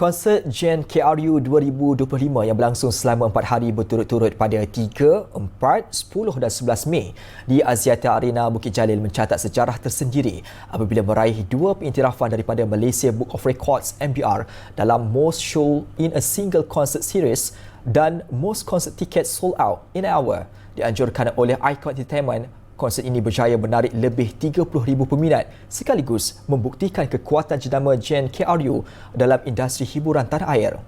Konsert Gen KRU 2025 yang berlangsung selama 4 hari berturut-turut pada 3, 4, 10 dan 11 Mei di Aziata Arena Bukit Jalil mencatat sejarah tersendiri apabila meraih dua pengiktirafan daripada Malaysia Book of Records MBR dalam Most Show in a Single Concert Series dan Most Concert Tickets Sold Out in an Hour dianjurkan oleh Icon Entertainment konsert ini berjaya menarik lebih 30,000 peminat sekaligus membuktikan kekuatan jenama Gen KRU dalam industri hiburan tanah air.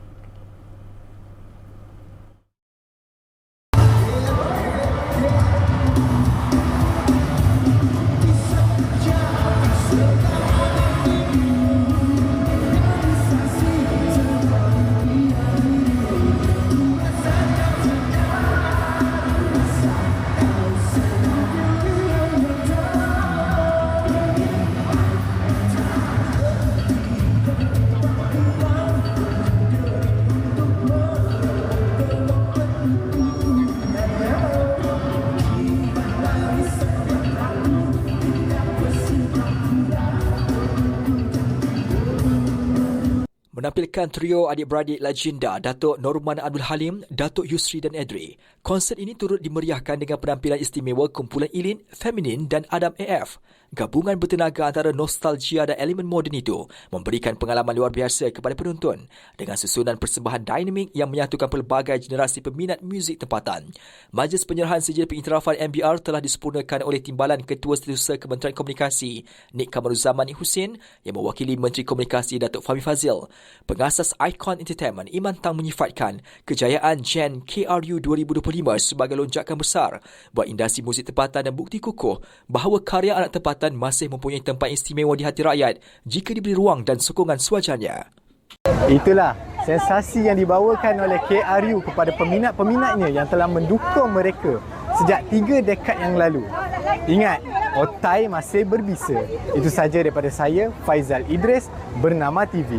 Menampilkan trio adik-beradik legenda Datuk Norman Abdul Halim, Datuk Yusri dan Edri. Konsert ini turut dimeriahkan dengan penampilan istimewa kumpulan Ilin, Feminin dan Adam AF. Gabungan bertenaga antara nostalgia dan elemen moden itu memberikan pengalaman luar biasa kepada penonton dengan susunan persembahan dinamik yang menyatukan pelbagai generasi peminat muzik tempatan. Majlis penyerahan sijil pengiktirafan MBR telah disempurnakan oleh Timbalan Ketua Setiausaha Kementerian Komunikasi Nik Kamaruzaman Hussein yang mewakili Menteri Komunikasi Datuk Fahmi Fazil. Pengasas Icon Entertainment Iman Tang menyifatkan kejayaan Gen KRU 2025 sebagai lonjakan besar buat industri muzik tempatan dan bukti kukuh bahawa karya anak tempatan masih mempunyai tempat istimewa di hati rakyat jika diberi ruang dan sokongan sewajarnya. Itulah sensasi yang dibawakan oleh KRU kepada peminat-peminatnya yang telah mendukung mereka sejak tiga dekad yang lalu. Ingat, otai masih berbisa. Itu saja daripada saya, Faizal Idris, Bernama TV.